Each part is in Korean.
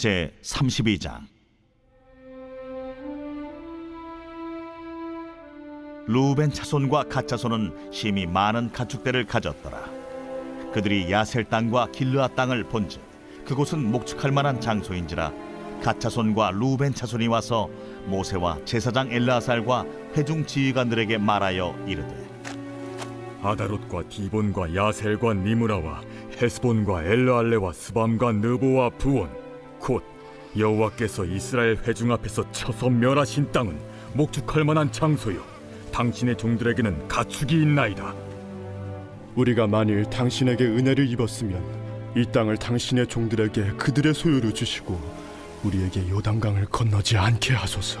제 32장 루벤 차손과 갓 차손은 심히 많은 가축대를 가졌더라. 그들이 야셀 땅과 길르아 땅을 본즉 그곳은 목축할 만한 장소인지라 갓 차손과 루벤 차손이 와서 모세와 제사장 엘라살과 회중 지휘관들에게 말하여 이르되 아다롯과 디본과 야셀과 니무라와 헤스본과 엘르알레와 스밤과 느보와 부온 곧 여호와께서 이스라엘 회중 앞에서 쳐서 멸하신 땅은 목축할 만한 장소요. 당신의 종들에게는 가축이 있나이다. 우리가 만일 당신에게 은혜를 입었으면 이 땅을 당신의 종들에게 그들의 소유로 주시고 우리에게 요단강을 건너지 않게 하소서.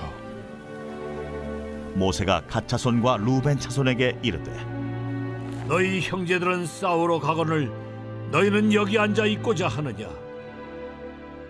모세가 갓 차손과 루벤 차손에게 이르되 너희 형제들은 싸우러 가거늘 너희는 여기 앉아 있고자 하느냐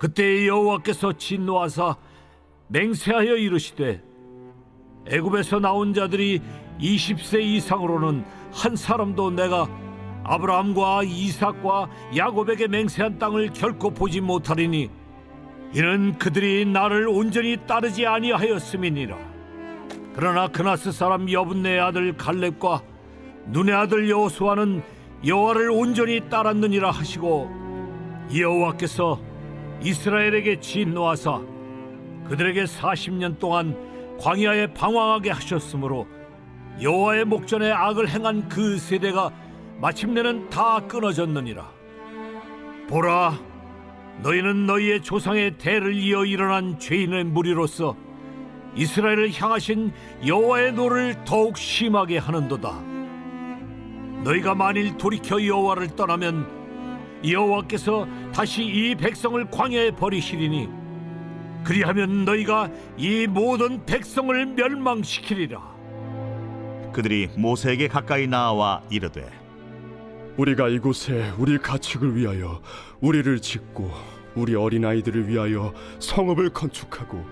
그때 여호와께서 진노하사 맹세하여 이르시되 애굽에서 나온 자들이 20세 이상으로는 한 사람도 내가 아브라함과 이삭과 야곱에게 맹세한 땅을 결코 보지 못하리니 이는 그들이 나를 온전히 따르지 아니하였음이니라. 그러나 그나스 사람 여분네 아들 갈렙과 눈의 아들 여호수아는 여호와를 온전히 따랐느니라 하시고 여호와께서 이스라엘에게 진노하사 그들에게 40년 동안 광야에 방황하게 하셨으므로 여호와의 목전에 악을 행한 그 세대가 마침내는 다 끊어졌느니라. 보라 너희는 너희의 조상의 대를 이어 일어난 죄인의 무리로서 이스라엘을 향하신 여호와의 노를 더욱 심하게 하는도다. 너희가 만일 돌이켜 여호와를 떠나면 여호와께서 다시 이 백성을 광야에 버리시리니 그리하면 너희가 이 모든 백성을 멸망시키리라. 그들이 모세에게 가까이 나와 이르되 우리가 이곳에 우리 가축을 위하여 우리를 짓고 우리 어린 아이들을 위하여 성읍을 건축하고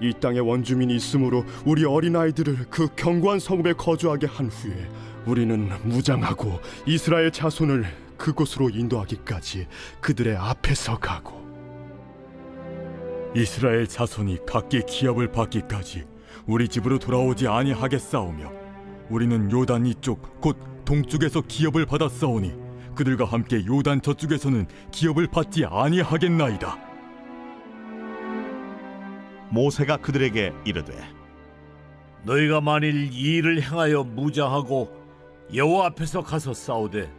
이 땅에 원주민이 있으므로 우리 어린 아이들을 그 견고한 성읍에 거주하게 한 후에 우리는 무장하고 이스라엘 자손을 그곳으로 인도하기까지 그들의 앞에서 가고 이스라엘 자손이 각기 기업을 받기까지 우리 집으로 돌아오지 아니하겠사오며 우리는 요단 이쪽 곧 동쪽에서 기업을 받았사오니 그들과 함께 요단 저쪽에서는 기업을 받지 아니하겠나이다. 모세가 그들에게 이르되 너희가 만일 이 일을 행하여 무장하고 여호와 앞에서 가서 싸우되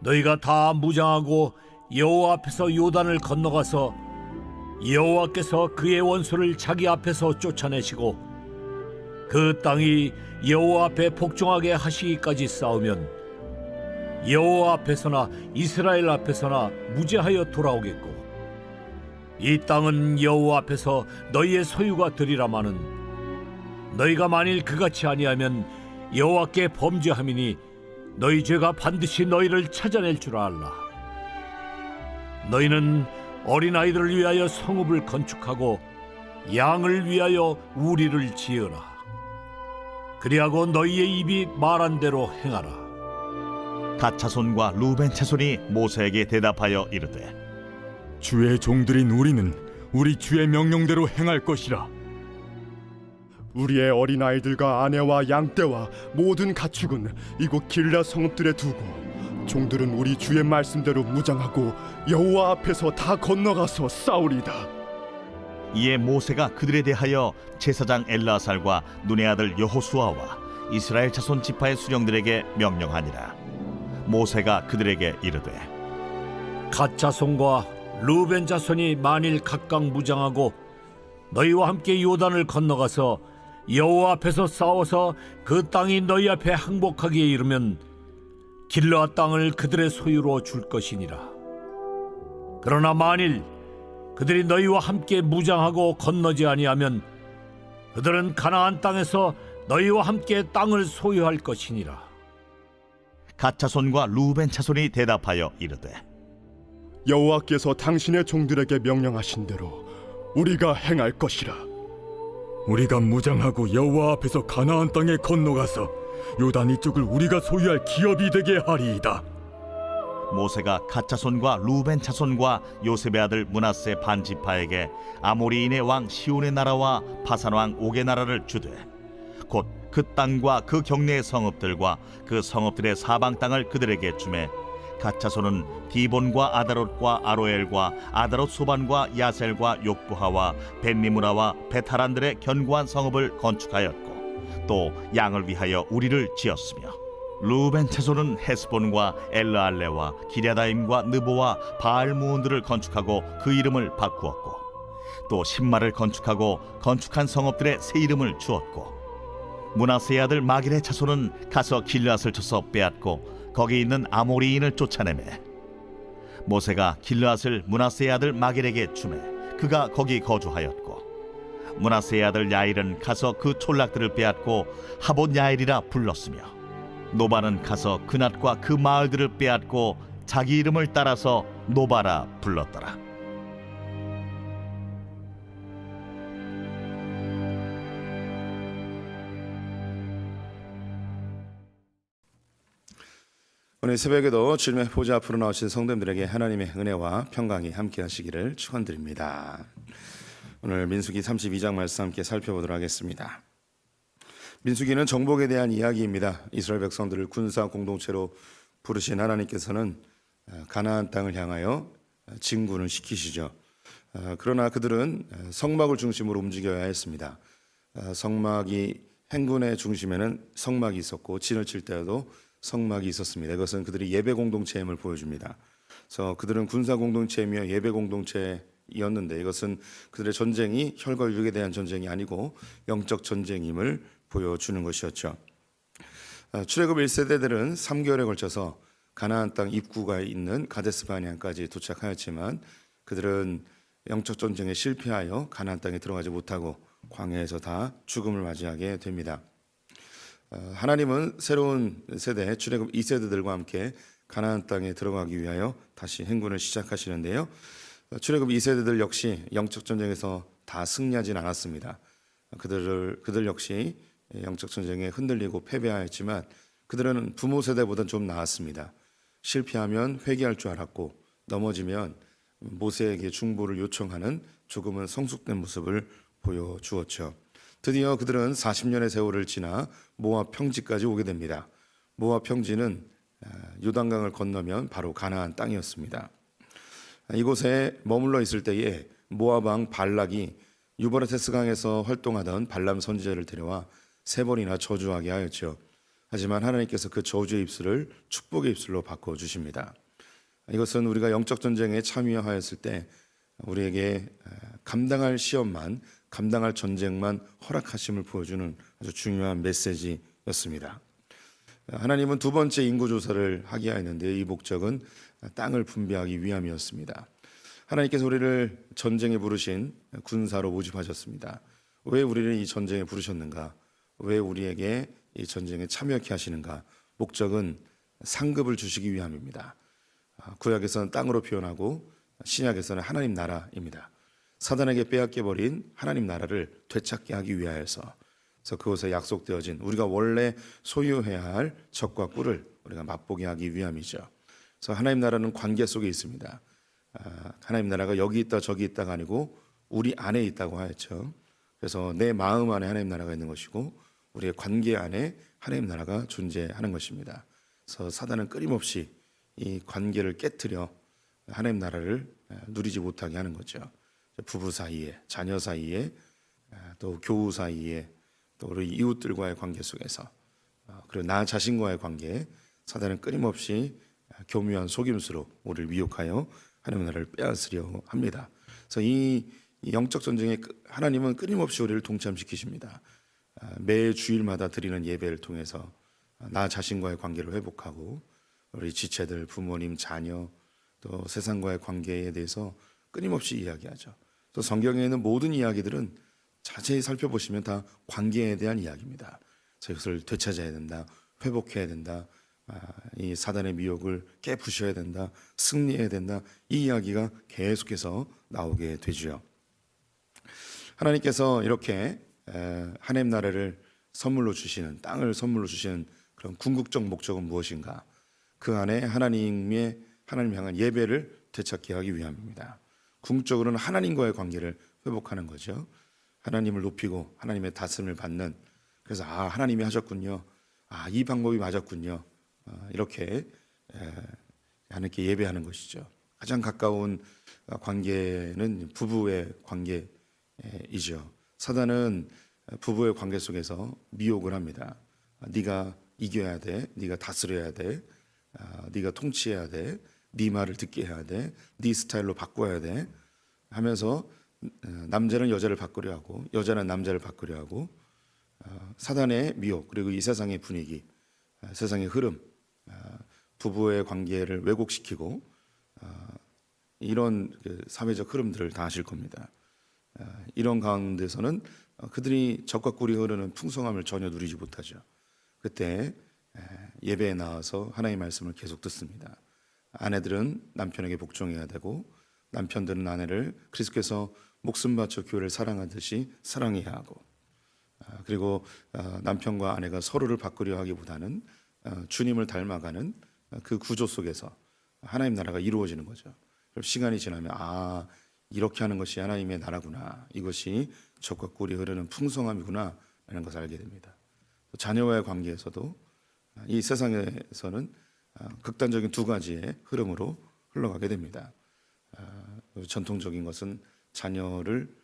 너희가 다 무장하고 여호와 앞에서 요단을 건너가서 여호와께서 그의 원수를 자기 앞에서 쫓아내시고 그 땅이 여호와 앞에 복종하게 하시기까지 싸우면 여호와 앞에서나 이스라엘 앞에서나 무죄하여 돌아오겠고 이 땅은 여호와 앞에서 너희의 소유가 되리라마는 너희가 만일 그같이 아니하면 여호와께 범죄함이니 너희 죄가 반드시 너희를 찾아낼 줄 알라. 너희는 어린 아이들을 위하여 성읍을 건축하고 양을 위하여 우리를 지으라. 그리하고 너희의 입이 말한 대로 행하라. 갓 차손과 루벤 차손이 모세에게 대답하여 이르되 주의 종들인 우리는 우리 주의 명령대로 행할 것이라 우리의 어린 아이들과 아내와 양떼와 모든 가축은 이곳 길라 성읍들에 두고 종들은 우리 주의 말씀대로 무장하고 여호와 앞에서 다 건너가서 싸우리다. 이에 모세가 그들에 대하여 제사장 엘라살과 눈의 아들 여호수아와 이스라엘 자손 지파의 수령들에게 명령하니라 모세가 그들에게 이르되 갓 자손과 루벤 자손이 만일 각각 무장하고 너희와 함께 요단을 건너가서 여호와 앞에서 싸워서 그 땅이 너희 앞에 항복하기에 이르면 길르앗 땅을 그들의 소유로 줄 것이니라. 그러나 만일 그들이 너희와 함께 무장하고 건너지 아니하면 그들은 가나안 땅에서 너희와 함께 땅을 소유할 것이니라. 갓 자손과 루벤 자손이 대답하여 이르되 여호와께서 당신의 종들에게 명령하신 대로 우리가 행할 것이라 우리가 무장하고 여호와 앞에서 가나안 땅에 건너가서 요단 이쪽을 우리가 소유할 기업이 되게 하리이다. 모세가 갓 자손과 루벤 자손과 요셉의 아들 문하세 반지파에게 아모리인의 왕 시온의 나라와 바산 왕 옥의 나라를 주되 곧 그 땅과 그 경내의 성읍들과 그 성읍들의 사방 땅을 그들에게 주매 갓 자손은 디본과 아다롯과 아로엘과 아다롯 소반과 야셀과 욕부하와 벤니무라와 베타란들의 견고한 성읍을 건축하였고 또 양을 위하여 우리를 지었으며 루벤 차손은 헤스본과 엘르알레와 기랴다임과 느보와 바알무온들을 건축하고 그 이름을 바꾸었고 또 신마를 건축하고 건축한 성읍들의 새 이름을 주었고 문하세 아들 마길의 차손은 가서 길르앗을 쳐서 빼앗고 거기 있는 아모리인을 쫓아내매 모세가 길르앗을 문하세 아들 마길에게 주매 그가 거기 거주하였고 문하세 아들 야일은 가서 그 촌락들을 빼앗고 하본 야일이라 불렀으며 노바는 가서 그낫과 그 마을들을 빼앗고 자기 이름을 따라서 노바라 불렀더라. 오늘 새벽에도 주님의 보좌 앞으로 나오신 성도님들에게 하나님의 은혜와 평강이 함께 하시기를 축원드립니다. 오늘 민수기 32장 말씀 함께 살펴보도록 하겠습니다. 민수기는 정복에 대한 이야기입니다. 이스라엘 백성들을 군사 공동체로 부르신 하나님께서는 어, 가나안 땅을 향하여 어, 진군을 시키시죠. 어, 그러나 그들은 성막을 중심으로 움직여야 했습니다. 성막이 행군의 중심에는 성막이 있었고 진을 칠 때에도 성막이 있었습니다. 이것은 그들이 예배 공동체임을 보여줍니다. 그래서 그들은 군사 공동체이며 예배 공동체였는데 이것은 그들의 전쟁이 혈과 육에 대한 전쟁이 아니고 영적 전쟁임을 보여주는 것이었죠. 아, 출애굽 1세대들은 3개월에 걸쳐서 가나안 땅 입구가 있는 가데스 바니안까지 도착하였지만 그들은 영적 전쟁에 실패하여 가나안 땅에 들어가지 못하고 광야에서 다 죽음을 맞이하게 됩니다. 어, 하나님은 새로운 세대 출애굽 2세대들과 함께 가나안 땅에 들어가기 위하여 다시 행군을 시작하시는데요. 어, 출애굽 2세대들 역시 영적 전쟁에서 다 승리하진 않았습니다. 그들을 그들 역시 영적 전쟁에 흔들리고 패배하였지만 그들은 부모 세대보다는 좀 나았습니다. 실패하면 회개할 줄 알았고 넘어지면 모세에게 중보를 요청하는 조금은 성숙된 모습을 보여주었죠. 드디어 그들은 40년의 세월을 지나 모압 평지까지 오게 됩니다. 모압 평지는 아, 요단강을 건너면 바로 가나안 땅이었습니다. 이곳에 머물러 있을 때에 모압 왕 발락이 유버레테스 강에서 활동하던 발람 선지자를 데려와 세 번이나 저주하게 하였죠. 하지만 하나님께서 그 저주의 입술을 축복의 입술로 바꿔 주십니다. 이것은 우리가 영적 전쟁에 참여하였을 때 우리에게 감당할 시험만 감당할 전쟁만 허락하심을 보여주는 아주 중요한 메시지였습니다. 하나님은 두 번째 인구 조사를 하게 하였는데 이 목적은 땅을 분배하기 위함이었습니다. 하나님께서 우리를 전쟁에 부르신 군사로 모집하셨습니다. 왜 우리를 이 전쟁에 부르셨는가? 왜 우리에게 이 전쟁에 참여케 하시는가? 목적은 상급을 주시기 위함입니다. 구약에서는 땅으로 표현하고 신약에서는 하나님 나라입니다. 사단에게 빼앗겨 버린 하나님 나라를 되찾게 하기 위하여서 그래서 그곳에 약속되어진 우리가 원래 소유해야 할 적과 꿀을 우리가 맛보게 하기 위함이죠. 그래서 하나님 나라는 관계 속에 있습니다. 아, 하나님 나라가 여기 있다 저기 있다가 아니고 우리 안에 있다고 하였죠. 그래서 내 마음 안에 하나님 나라가 있는 것이고 우리의 관계 안에 하나님 나라가 존재하는 것입니다. 그래서 사단은 끊임없이 이 관계를 깨뜨려 하나님 나라를 누리지 못하게 하는 거죠. 부부 사이에, 자녀 사이에, 또 교우 사이에, 또 우리 이웃들과의 관계 속에서 어, 그리고 나 자신과의 관계, 사단은 끊임없이 교묘한 속임수로 우리를 미혹하여 하나님 나라를 빼앗으려 합니다. 그래서 이 영적 전쟁에 하나님은 끊임없이 우리를 동참시키십니다. 매 주일마다 드리는 예배를 통해서 나 자신과의 관계를 회복하고 우리 지체들, 부모님, 자녀 또 세상과의 관계에 대해서 끊임없이 이야기하죠. 또 성경에 있는 모든 이야기들은 자세히 살펴보시면 다 관계에 대한 이야기입니다. 자, 이것을 되찾아야 된다, 회복해야 된다, 아, 이 사단의 미혹을 깨부셔야 된다, 승리해야 된다. 이 이야기가 계속해서 나오게 되지요. 하나님께서 이렇게 에, 하나님 나라를 선물로 주시는 땅을 선물로 주시는 그런 궁극적 목적은 무엇인가? 그 안에 하나님의 하나님 향한 예배를 되찾게 하기 위함입니다. 궁극적으로는 하나님과의 관계를 회복하는 거죠. 하나님을 높이고 하나님의 다스림을 받는 그래서 아 하나님이 하셨군요. 아 이 방법이 맞았군요. 아, 이렇게 에, 하나님께 예배하는 것이죠. 가장 가까운 어, 관계는 부부의 관계이죠. 사단은 부부의 관계 속에서 미혹을 합니다. 아, 네가 이겨야 돼, 네가 다스려야 돼, 아, 네가 통치해야 돼, 네 말을 듣게 해야 돼, 네 스타일로 바꿔야 돼 하면서 어, 남자는 여자를 바꾸려 하고 여자는 남자를 바꾸려 하고 어, 사단의 미혹 그리고 이 세상의 분위기, 어, 세상의 흐름, 어, 부부의 관계를 왜곡시키고 어, 이런 그 사회적 흐름들을 다 아실 겁니다. 어, 이런 가운데서는 어, 그들이 적과 꿀이 흐르는 풍성함을 전혀 누리지 못하죠. 그때 에, 예배에 나와서 하나님의 말씀을 계속 듣습니다. 아내들은 남편에게 복종해야 되고 남편들은 아내를 그리스도께서 목숨 바쳐 교회를 사랑하듯이 사랑해야 하고 아, 그리고 어, 남편과 아내가 서로를 바꾸려 하기보다는 어, 주님을 닮아가는 어, 그 구조 속에서 하나님 나라가 이루어지는 거죠. 시간이 지나면 아 이렇게 하는 것이 하나님의 나라구나. 이것이 적과 꿀이 흐르는 풍성함이구나 라는 것을 알게 됩니다. 또 자녀와의 관계에서도 아, 이 세상에서는 아, 극단적인 두 가지의 흐름으로 흘러가게 됩니다. 아, 전통적인 것은 자녀를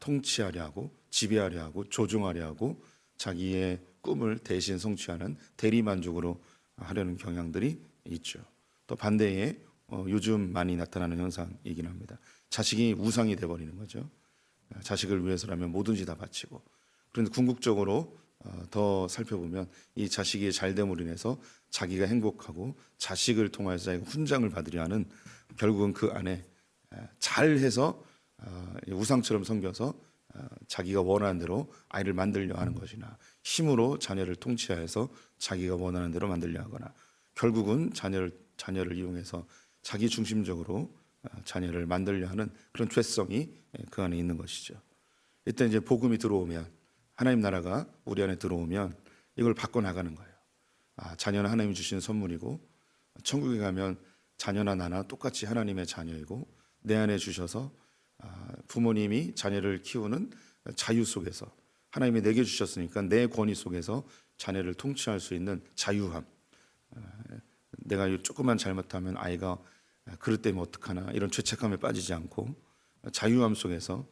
통치하려 하고 지배하려 하고 조종하려 하고 자기의 꿈을 대신 성취하는 대리 만족으로 하려는 경향들이 있죠. 또 반대에 어, 요즘 많이 나타나는 현상이긴 합니다. 자식이 우상이 돼 버리는 거죠. 아, 자식을 위해서라면 뭐든지 다 바치고. 그런데 궁극적으로 어, 더 살펴보면 이 자식이 잘됨으로 인해서 자기가 행복하고 자식을 통하여서 자기가 훈장을 받으려 하는 결국은 그 안에 에, 잘해서 어, 우상처럼 섬겨서 어, 자기가 원하는 대로 아이를 만들려 하는 것이나 힘으로 자녀를 통치하여서 자기가 원하는 대로 만들려 하거나 결국은 자녀를 자녀를 이용해서 자기 중심적으로 어, 자녀를 만들려 하는 그런 죄성이 예, 그 안에 있는 것이죠. 이때 이제 복음이 들어오면 하나님 나라가 우리 안에 들어오면 이걸 바꿔 나가는 거예요. 아, 자녀는 하나님이 주신 선물이고 천국에 가면 자녀나 나나 똑같이 하나님의 자녀이고 내 안에 주셔서 아, 부모님이 자녀를 키우는 자유 속에서 하나님이 내게 주셨으니까 내 권위 속에서 자녀를 통치할 수 있는 자유함. 아, 내가 이 조금만 잘못하면 아이가 그릇 때문에 어떡하나 이런 죄책감에 빠지지 않고 자유함 속에서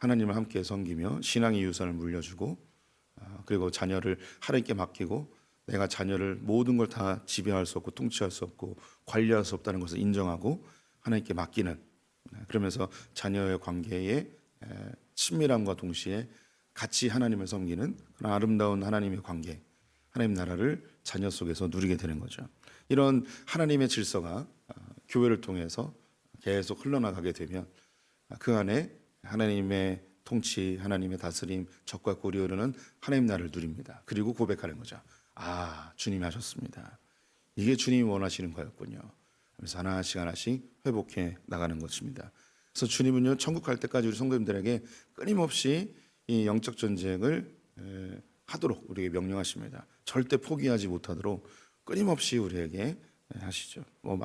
하나님을 함께 섬기며 신앙의 유산을 물려주고 아, 그리고 자녀를 하나님께 맡기고 내가 자녀를 모든 걸 다 지배할 수 없고 통치할 수 없고 관리할 수 없다는 것을 인정하고 하나님께 맡기는 네, 그러면서 자녀의 관계에 에, 친밀함과 동시에 같이 하나님을 섬기는 그런 아름다운 하나님의 관계, 하나님 나라를 자녀 속에서 누리게 되는 거죠. 이런 하나님의 질서가 아, 교회를 통해서 계속 흘러나가게 되면 아, 그 안에 하나님의 통치, 하나님의 다스림, 적과 꿀이 흐르는 하나님 나라를 누립니다. 그리고 고백하는 거죠. 아, 주님이 하셨습니다. 이게 주님이 원하시는 거였군요. 그래서 하나씩 하나씩 회복해 나가는 것입니다. 그래서 주님은요 천국 갈 때까지 우리 성도님들에게 끊임없이 이 영적 전쟁을 에, 하도록 우리에게 명령하십니다. 절대 포기하지 못하도록 끊임없이 우리에게 에, 하시죠. 뭐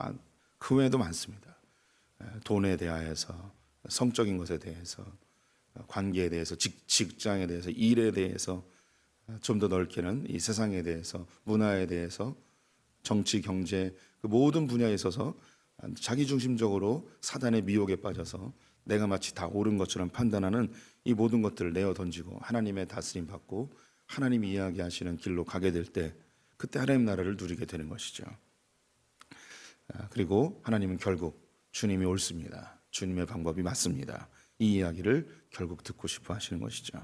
그 외에도 많습니다. 에, 돈에 대하여서 성적인 것에 대해서 어, 관계에 대해서 직, 직장에 대해서 일에 대해서 좀 더 넓게는 이 세상에 대해서 문화에 대해서 정치 경제 그 모든 분야에 있어서 자기 중심적으로 사단의 미혹에 빠져서 내가 마치 다 옳은 것처럼 판단하는 이 모든 것들을 내어 던지고 하나님의 다스림 받고 하나님이 이야기하시는 길로 가게 될 때 그때 하나님 나라를 누리게 되는 것이죠. 아, 그리고 하나님은 결국 주님이 옳습니다. 주님의 방법이 맞습니다. 이 이야기를 결국 듣고 싶어 하시는 것이죠.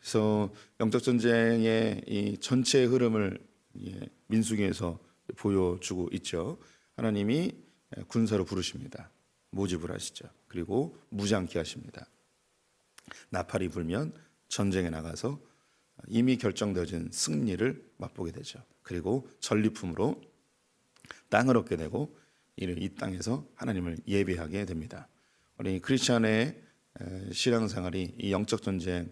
그래서 영적 전쟁의 이 전체의 흐름을 예, 민수기에서 보여주고 있죠. 하나님이 군사로 부르십니다. 모집을 하시죠. 그리고 무장케 하십니다. 나팔이 불면 전쟁에 나가서 이미 결정되어진 승리를 맛보게 되죠. 그리고 전리품으로 땅을 얻게 되고 이 땅에서 하나님을 예배하게 됩니다. 우리 크리스천의 에, 신앙생활이 이 영적 전쟁의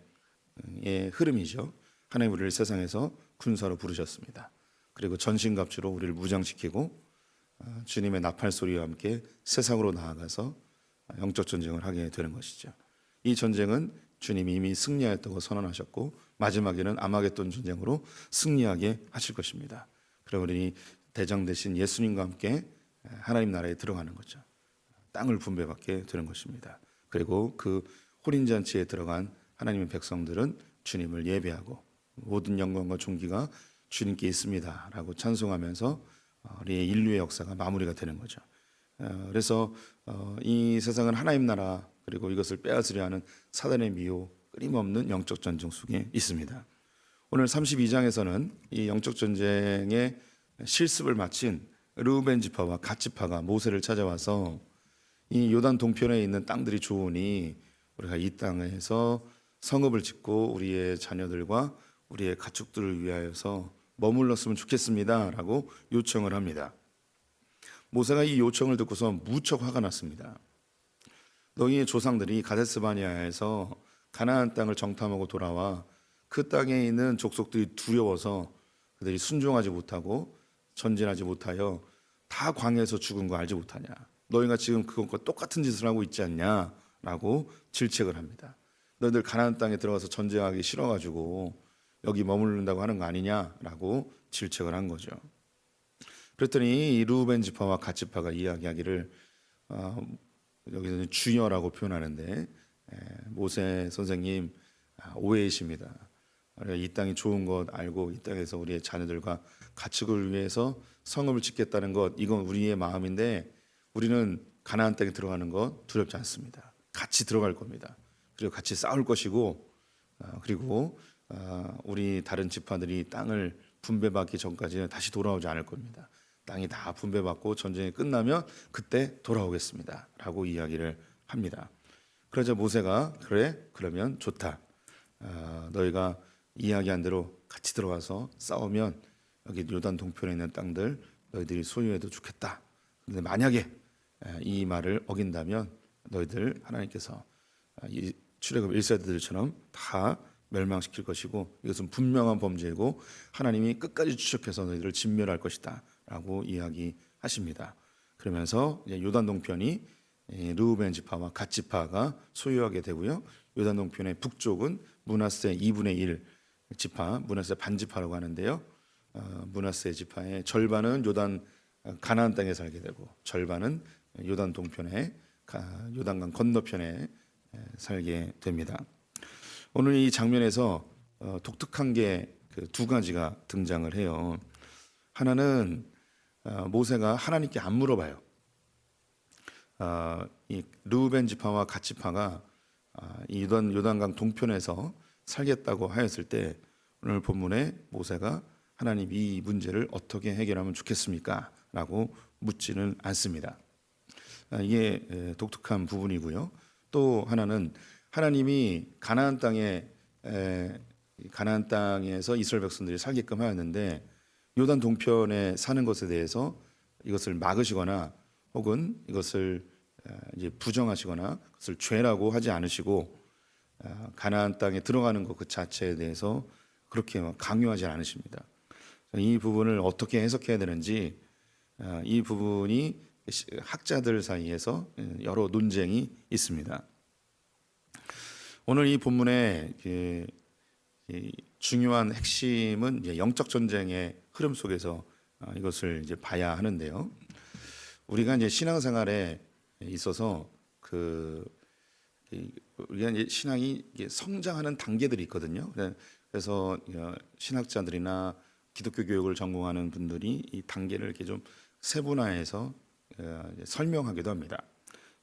흐름이죠. 하나님 우리를 세상에서 군사로 부르셨습니다. 그리고 전신갑주로 우리를 무장시키고 어, 주님의 나팔 소리와 함께 세상으로 나아가서 영적 전쟁을 하게 되는 것이죠. 이 전쟁은 주님이 이미 승리하였다고 선언하셨고 마지막에는 아마겟돈 전쟁으로 승리하게 하실 것입니다. 그러므니 대장 대신 예수님과 함께 하나님 나라에 들어가는 거죠. 땅을 분배받게 되는 것입니다. 그리고 그 혼인 잔치에 들어간 하나님의 백성들은 주님을 예배하고 모든 영광과 존귀가 주님께 있습니다 라고 찬송하면서 어, 우리의 인류의 역사가 마무리가 되는 거죠. 어, 그래서 어, 이 세상은 하나님 나라 그리고 이것을 빼앗으려 하는 사단의 미호 끊임없는 영적 전쟁 속에 있습니다. 오늘 32장에서는 이 영적 전쟁의 실습을 마친 르우벤 지파와 갓 지파가 모세를 찾아와서 이 요단 동편에 있는 땅들이 좋으니 우리가 이 땅에서 성읍을 짓고 우리의 자녀들과 우리의 가축들을 위하여서 머물렀으면 좋겠습니다라고 요청을 합니다. 모세가 이 요청을 듣고서 무척 화가 났습니다. 너희의 조상들이 가데스바니아에서 가나안 땅을 정탐하고 돌아와 그 땅에 있는 족속들이 두려워서 그들이 순종하지 못하고 전진하지 못하여 다 광야에서 죽은 거 알지 못하냐? 너희가 지금 그것과 똑같은 짓을 하고 있지 않냐?라고 질책을 합니다. 너희들 가나안 땅에 들어가서 전쟁하기 싫어 가지고 여기 머무른다고 하는 거 아니냐라고 질책을 한 거죠. 그랬더니 이 루벤 지파와 갓 지파가 이야기하기를 어, 여기서는 주여라고 표현하는데 에, 모세 선생님 아, 오해이십니다. 이 땅이 좋은 것 알고 이 땅에서 우리의 자녀들과 가축을 위해서 성읍을 짓겠다는 것 이건 우리의 마음인데 우리는 가나안 땅에 들어가는 것 두렵지 않습니다. 같이 들어갈 겁니다. 그리고 같이 싸울 것이고 어, 그리고 어, 우리 다른 지파들이 땅을 분배받기 전까지는 다시 돌아오지 않을 겁니다. 땅이 다 분배받고 전쟁이 끝나면 그때 돌아오겠습니다라고 이야기를 합니다. 그러자 모세가 그래 그러면 좋다. 어, 너희가 이야기한 대로 같이 들어가서 싸우면 여기 요단 동편에 있는 땅들 너희들이 소유해도 좋겠다. 근데 만약에 에, 이 말을 어긴다면 너희들 하나님께서 아, 이 출애굽 1세대들처럼 다 멸망시킬 것이고 이것은 분명한 범죄이고 하나님이 끝까지 추적해서 너희들을 진멸할 것이다라고 이야기하십니다. 그러면서 요단 동편이 이 르우벤 지파와 갓 지파가 소유하게 되고요. 요단 동편의 북쪽은 문하세 2분의 1 지파, 문하세 반 지파라고 하는데요. 어, 문하세 지파의 절반은 요단 어, 가나안 땅에 살게 되고 절반은 요단 동편에 가- 요단강 건너편에 에, 살게 됩니다. 오늘 이 장면에서 어, 독특한 게그두 가지가 등장을 해요. 하나는 어, 모세가 하나님께 안 물어봐요. 어, 이 루벤 지파와 갓 지파가 아, 이 요단 요단강 동편에서 살겠다고 하였을 때 오늘 본문에 모세가 하나님 이 문제를 어떻게 해결하면 좋겠습니까?라고 묻지는 않습니다. 아, 이게 에, 독특한 부분이고요. 또 하나는 하나님이 가나안 땅에 가나안 땅에서 이스라엘 백성들이 살게끔 하였는데 요단 동편에 사는 것에 대해서 이것을 막으시거나 혹은 이것을 에, 이제 부정하시거나 그것을 죄라고 하지 않으시고 아, 가나안 땅에 들어가는 것 그 자체에 대해서 그렇게 막 강요하지 않으십니다. 이 부분을 어떻게 해석해야 되는지 아, 이 부분이 시- 학자들 사이에서 여러 논쟁이 있습니다. 오늘 이 본문의 그, 이 중요한 핵심은 영적 전쟁의 흐름 속에서 아, 이것을 이제 봐야 하는데요. 우리가 이제 신앙생활에 있어서 그 이- 우리가 이제 신앙이 성장하는 단계들이 있거든요. 그래- 그래서 어, 신학자들이나 기독교 교육을 전공하는 분들이 이 단계를 이렇게 좀 세분화해서 어, 설명하기도 합니다.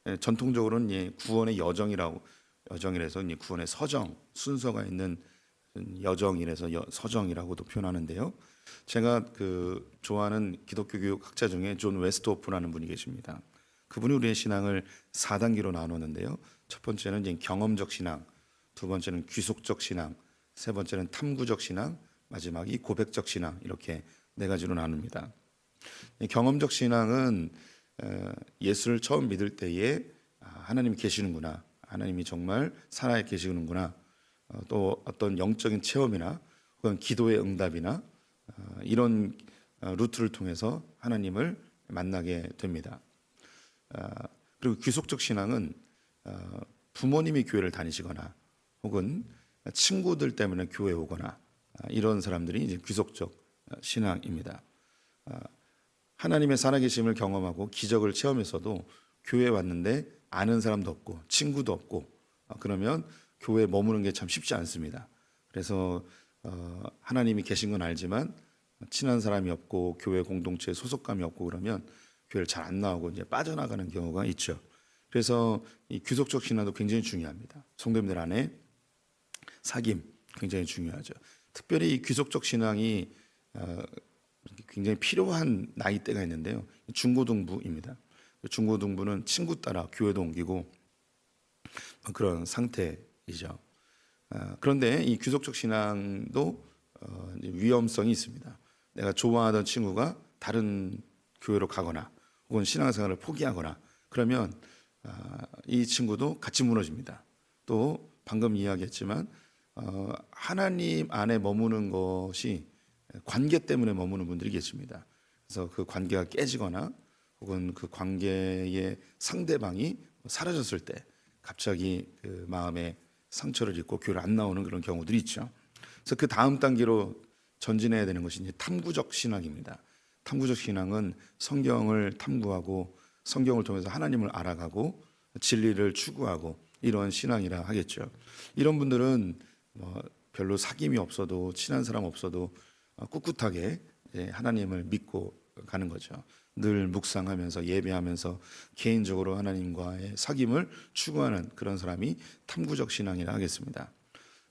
예, 전통적으로는 이 구원의 여정이라고 여정이라서 구원의 서정 순서가 있는 여정이라서 여- 서정이라고도 표현하는데요. 제가 그 좋아하는 기독교 교육 학자 중에 존 웨스트호프라는 분이 계십니다. 그분이 우리의 신앙을 4단계로 나누었는데요. 첫 번째는 경험적 신앙, 두 번째는 귀속적 신앙, 세 번째는 탐구적 신앙, 마지막 이 고백적 신앙 이렇게 네 가지로 나눕니다. 이 경험적 신앙은 어, 예수를 처음 믿을 때에 아, 하나님이 계시는구나, 하나님이 정말 살아 계시는구나, 어, 또 어떤 영적인 체험이나 혹은 기도의 응답이나 어, 이런 어, 루트를 통해서 하나님을 만나게 됩니다. 아, 그리고 귀속적 신앙은 어, 부모님이 교회를 다니시거나 혹은 친구들 때문에 교회에 오거나 아, 이런 사람들이 이제 귀속적 어, 신앙입니다. 아, 하나님의 살아계심을 경험하고 기적을 체험해서도 교회에 왔는데 아는 사람도 없고 친구도 없고 어, 그러면 교회에 머무는 게 참 쉽지 않습니다. 그래서 어, 하나님이 계신 건 알지만 친한 사람이 없고 교회 공동체에 소속감이 없고 그러면 교회를 잘 안 나오고 이제 빠져나가는 경우가 있죠. 그래서 이 귀속적 신앙도 굉장히 중요합니다. 성도님들 안에 사귐 굉장히 중요하죠. 특별히 이 귀속적 신앙이 어, 굉장히 필요한 나이대가 있는데요. 중고등부입니다. 중고등부는 친구 따라 교회도 옮기고 그런 상태이죠. 아, 그런데 이 귀속적 신앙도 어, 위험성이 있습니다. 내가 좋아하던 친구가 다른 교회로 가거나 혹은 신앙생활을 포기하거나 그러면 아, 이 친구도 같이 무너집니다. 또 방금 이야기했지만 어, 하나님 안에 머무는 것이 관계 때문에 머무는 분들이 계십니다. 그래서 그 관계가 깨지거나 혹은 그 관계의 상대방이 사라졌을 때 갑자기 그 마음에 상처를 입고 교회를 안 나오는 그런 경우들이 있죠. 그래서 그 다음 단계로 전진해야 되는 것이 이제 탐구적 신앙입니다. 탐구적 신앙은 성경을 탐구하고 성경을 통해서 하나님을 알아가고 진리를 추구하고 이런 신앙이라 하겠죠. 이런 분들은 뭐 별로 사귐이 없어도 친한 사람 없어도 어, 꿋꿋하게 이제 하나님을 믿고 가는 거죠. 늘 묵상하면서 예배하면서 개인적으로 하나님과의 사귐을 추구하는 그런 사람이 탐구적 신앙이라 하겠습니다.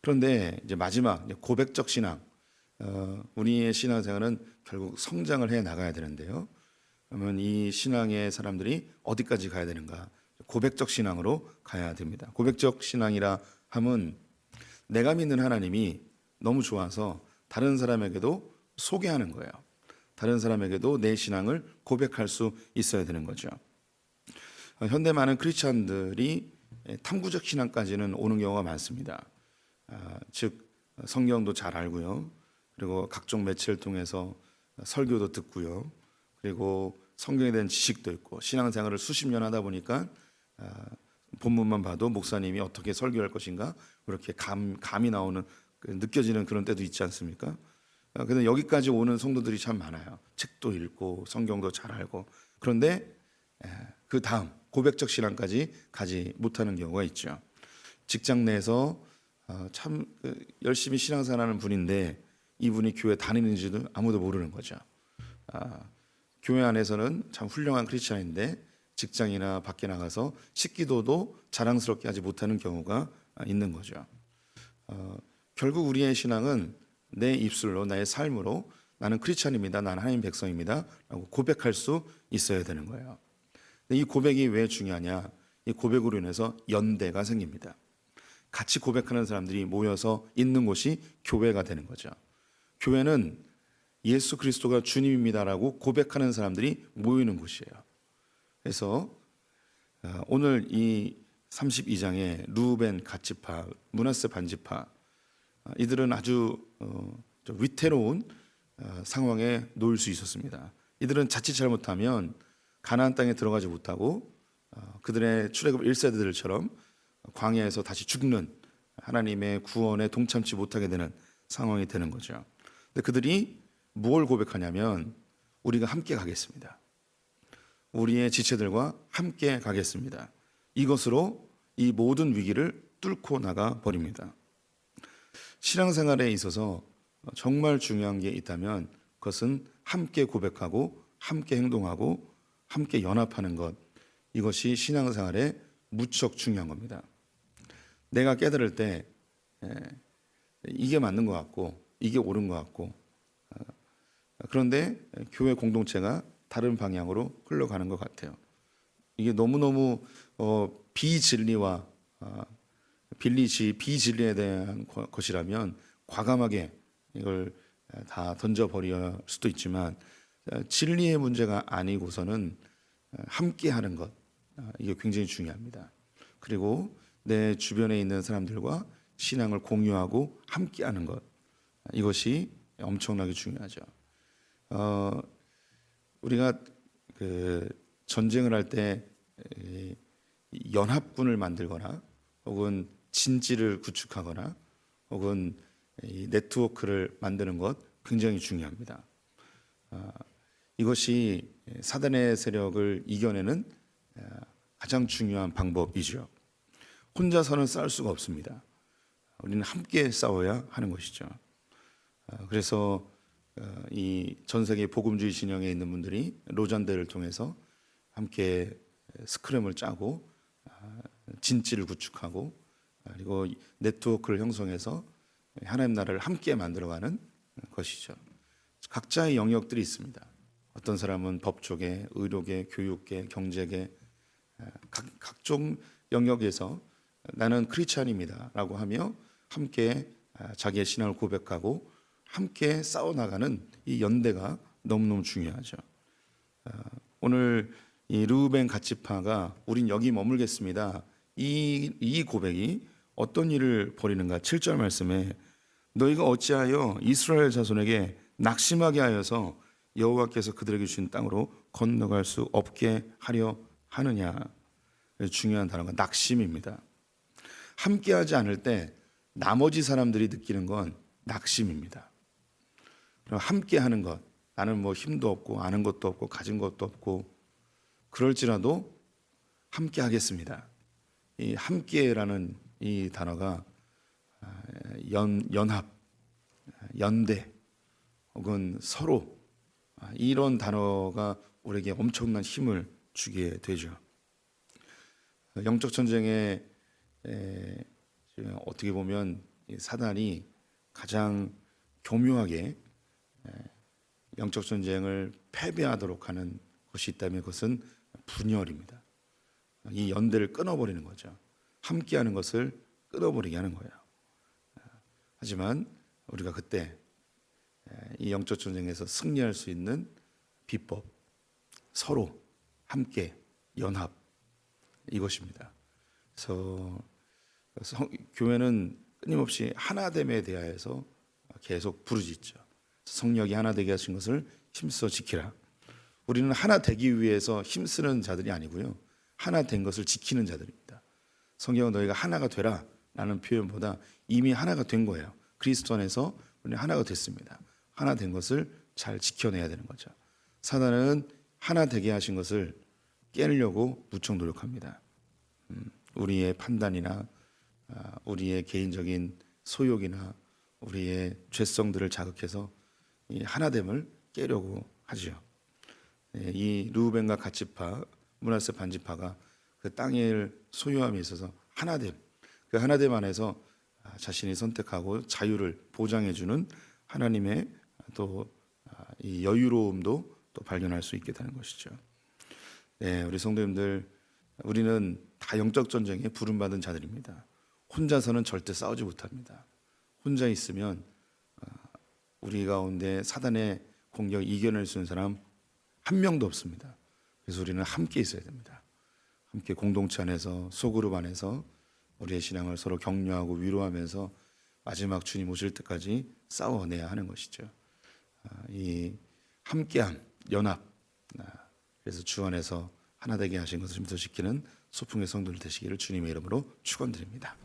그런데 이제 마지막 고백적 신앙, 어, 우리의 신앙생활은 결국 성장을 해 나가야 되는데요. 그러면 이 신앙의 사람들이 어디까지 가야 되는가? 고백적 신앙으로 가야 됩니다. 고백적 신앙이라 함은 내가 믿는 하나님이 너무 좋아서 다른 사람에게도 소개하는 거예요. 다른 사람에게도 내 신앙을 고백할 수 있어야 되는 거죠. 어, 현대 많은 크리스천들이 탐구적 신앙까지는 오는 경우가 많습니다. 아, 즉 성경도 잘 알고요. 그리고 각종 매체를 통해서 설교도 듣고요. 그리고 성경에 대한 지식도 있고 신앙생활을 수십 년 하다 보니까 아, 본문만 봐도 목사님이 어떻게 설교할 것인가 그렇게 감 감이 나오는 그 느껴지는 그런 때도 있지 않습니까? 아, 근데 여기까지 오는 성도들이 참 많아요. 책도 읽고 성경도 잘 알고 그런데 에, 그 다음 고백적 신앙까지 가지 못하는 경우가 있죠. 직장 내에서 어, 참 그, 열심히 신앙생활하는 분인데 이분이 교회 다니는지도 아무도 모르는 거죠. 아, 교회 안에서는 참 훌륭한 크리스천인데 직장이나 밖에 나가서 식기도도 자랑스럽게 하지 못하는 경우가 있는 거죠. 어, 결국 우리의 신앙은 내 입술로 나의 삶으로 나는 크리스천입니다. 나는 하나님 백성입니다라고 고백할 수 있어야 되는 거예요. 이 고백이 왜 중요하냐? 이 고백으로 인해서 연대가 생깁니다. 같이 고백하는 사람들이 모여서 있는 곳이 교회가 되는 거죠. 교회는 예수 그리스도가 주님입니다라고 고백하는 사람들이 모이는 곳이에요. 그래서 어, 오늘 이 32장의 루벤 가치파, 문하세 반지파 어, 이들은 아주 어, 좀 위태로운 어, 상황에 놓일 수 있었습니다. 이들은 자칫 잘못하면 가나안 땅에 들어가지 못하고 어, 그들의 출애굽 1세대들처럼 광야에서 다시 죽는 하나님의 구원에 동참치 못하게 되는 상황이 되는 거죠. 근데 그들이 무엇을 고백하냐면 우리가 함께 가겠습니다. 우리의 지체들과 함께 가겠습니다. 이것으로 이 모든 위기를 뚫고 나가 버립니다. 신앙생활에 있어서 정말 중요한 게 있다면 그것은 함께 고백하고 함께 행동하고 함께 연합하는 것 이것이 신앙생활에 무척 중요한 겁니다. 내가 깨달을 때 에, 이게 맞는 것 같고 이게 옳은 것 같고 어, 그런데 교회 공동체가 다른 방향으로 흘러가는 것 같아요. 이게 너무 너무 어, 비진리와 아, 빌리시 비진리에 대한 거- 것이라면 과감하게 이걸 다 던져버릴 수도 있지만 어, 진리의 문제가 아니고서는 어, 함께하는 것 아, 이게 굉장히 중요합니다. 그리고 내 주변에 있는 사람들과 신앙을 공유하고 함께하는 것 아, 이것이 엄청나게 중요하죠. 어, 우리가 그 전쟁을 할 때 연합군을 만들거나 혹은 진지를 구축하거나 혹은 이 네트워크를 만드는 것 굉장히 중요합니다. 아, 이것이 사단의 세력을 이겨내는 아, 가장 중요한 방법이죠. 혼자서는 싸울 수가 없습니다. 우리는 함께 싸워야 하는 것이죠. 아, 그래서 어, 이 전 세계 복음주의 진영에 있는 분들이 로잔대를 통해서 함께 스크램을 짜고 아, 진지를 구축하고 아, 그리고 네트워크를 형성해서 하나님 나라를 함께 만들어가는 것이죠. 각자의 영역들이 있습니다. 어떤 사람은 법조계, 의료계, 교육계, 경제계 아, 각, 각종 영역에서 나는 크리스찬입니다라고 하며 함께 아, 자기의 신앙을 고백하고 함께 싸워 나가는 이 연대가 너무너무 중요하죠. 아, 오늘 이 르우벤 가치파가 우린 여기 머물겠습니다. 이, 이 고백이 어떤 일을 벌이는가? 7절 말씀에 너희가 어찌하여 이스라엘 자손에게 낙심하게 하여서 여호와께서 그들에게 주신 땅으로 건너갈 수 없게 하려 하느냐? 중요한 단어가 낙심입니다. 함께하지 않을 때 나머지 사람들이 느끼는 건 낙심입니다. 그럼 함께 하는 것, 나는 뭐 힘도 없고 아는 것도 없고 가진 것도 없고 그럴지라도 함께 하겠습니다. 이 함께라는 이 단어가 아, 연 연합, 연대 혹은 서로 아, 이런 단어가 우리에게 엄청난 힘을 주게 되죠. 영적 전쟁에 어떻게 보면 이 사단이 가장 교묘하게 에, 영적 전쟁을 패배하도록 하는 것이 있다면 그것은 분열입니다. 이 연대를 끊어버리는 거죠. 함께하는 것을 끊어버리게 하는 거예요. 하지만 우리가 그때 이 영적 전쟁에서 승리할 수 있는 비법, 서로 함께 연합 이것입니다. 그래서 성- 교회는 끊임없이 하나됨에 대하여서 계속 부르짖죠. 성령이 하나 되게 하신 것을 힘써 지키라. 우리는 하나 되기 위해서 힘쓰는 자들이 아니고요. 하나 된 것을 지키는 자들입니다. 성경은 너희가 하나가 되라 라는 표현보다 이미 하나가 된 거예요. 그리스도 안에서 우리는 하나가 됐습니다. 하나 된 것을 잘 지켜내야 되는 거죠. 사단은 하나 되게 하신 것을 깨려고 무척 노력합니다. 음, 우리의 판단이나 아, 우리의 개인적인 소욕이나 우리의 죄성들을 자극해서 이 하나됨을 깨려고 하지요. 예, 이 루벤과 가치파, 문하세 반지파가 그 땅을 소유함에 있어서 하나됨, 그 하나됨 안에서 아, 자신이 선택하고 자유를 보장해주는 하나님의 또 이 여유로움도 또 발견할 수 있게 되는 것이죠. 네, 우리 성도님들, 우리는 다 영적 전쟁에 부름받은 자들입니다. 혼자서는 절대 싸우지 못합니다. 혼자 있으면 아, 우리 가운데 사단의 공격 이겨낼 수 있는 사람 한 명도 없습니다. 그래서 우리는 함께 있어야 됩니다. 함께 공동체 안에서 소그룹 안에서 우리의 신앙을 서로 격려하고 위로하면서 마지막 주님 오실 때까지 싸워내야 하는 것이죠. 아, 이 함께함, 연합. 아, 그래서 주 안에서 하나 되게 하신 것을 지키는 소풍의 성도들 되시기를 주님의 이름으로 축원드립니다.